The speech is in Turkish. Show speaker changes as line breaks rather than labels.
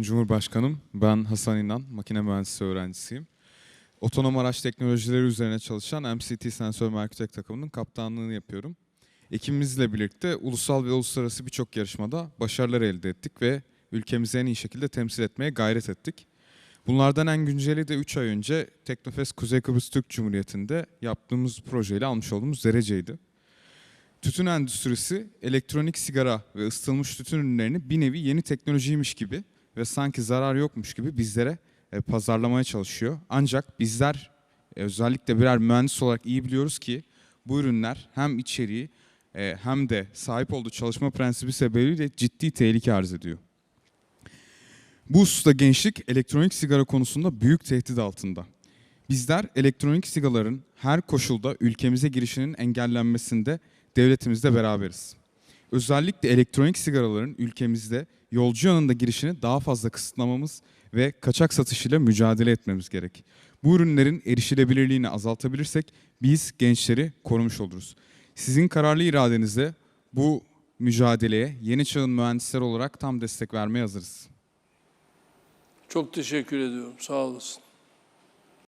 Cumhurbaşkanım, ben Hasan İnan, makine mühendisi öğrencisiyim. Otonom araç teknolojileri üzerine çalışan MCT Sensör Merkütek takımının kaptanlığını yapıyorum. Ekibimizle birlikte ulusal ve uluslararası birçok yarışmada başarılar elde ettik ve ülkemizi en iyi şekilde temsil etmeye gayret ettik. Bunlardan en günceli de 3 ay önce Teknofest Kuzey Kıbrıs Türk Cumhuriyeti'nde yaptığımız projeyle almış olduğumuz dereceydi. Tütün endüstrisi elektronik sigara ve ısıtılmış tütün ürünlerini bir nevi yeni teknolojiymiş gibi ve sanki zarar yokmuş gibi bizlere e, pazarlamaya çalışıyor. Ancak bizler e, özellikle birer mühendis olarak iyi biliyoruz ki bu ürünler hem içeriği e, hem de sahip olduğu çalışma prensibi sebebiyle ciddi tehlike arz ediyor. Bu hususta gençlik elektronik sigara konusunda büyük tehdit altında. Bizler elektronik sigaraların her koşulda ülkemize girişinin engellenmesinde devletimizle beraberiz. Özellikle elektronik sigaraların ülkemizde yolcu yanında girişini daha fazla kısıtlamamız ve kaçak satışıyla mücadele etmemiz gerek. Bu ürünlerin erişilebilirliğini azaltabilirsek biz gençleri korumuş oluruz. Sizin kararlı iradenizle bu mücadeleye yeni çağın mühendisler olarak tam destek vermeye hazırız.
Çok teşekkür ediyorum. Sağ olasın.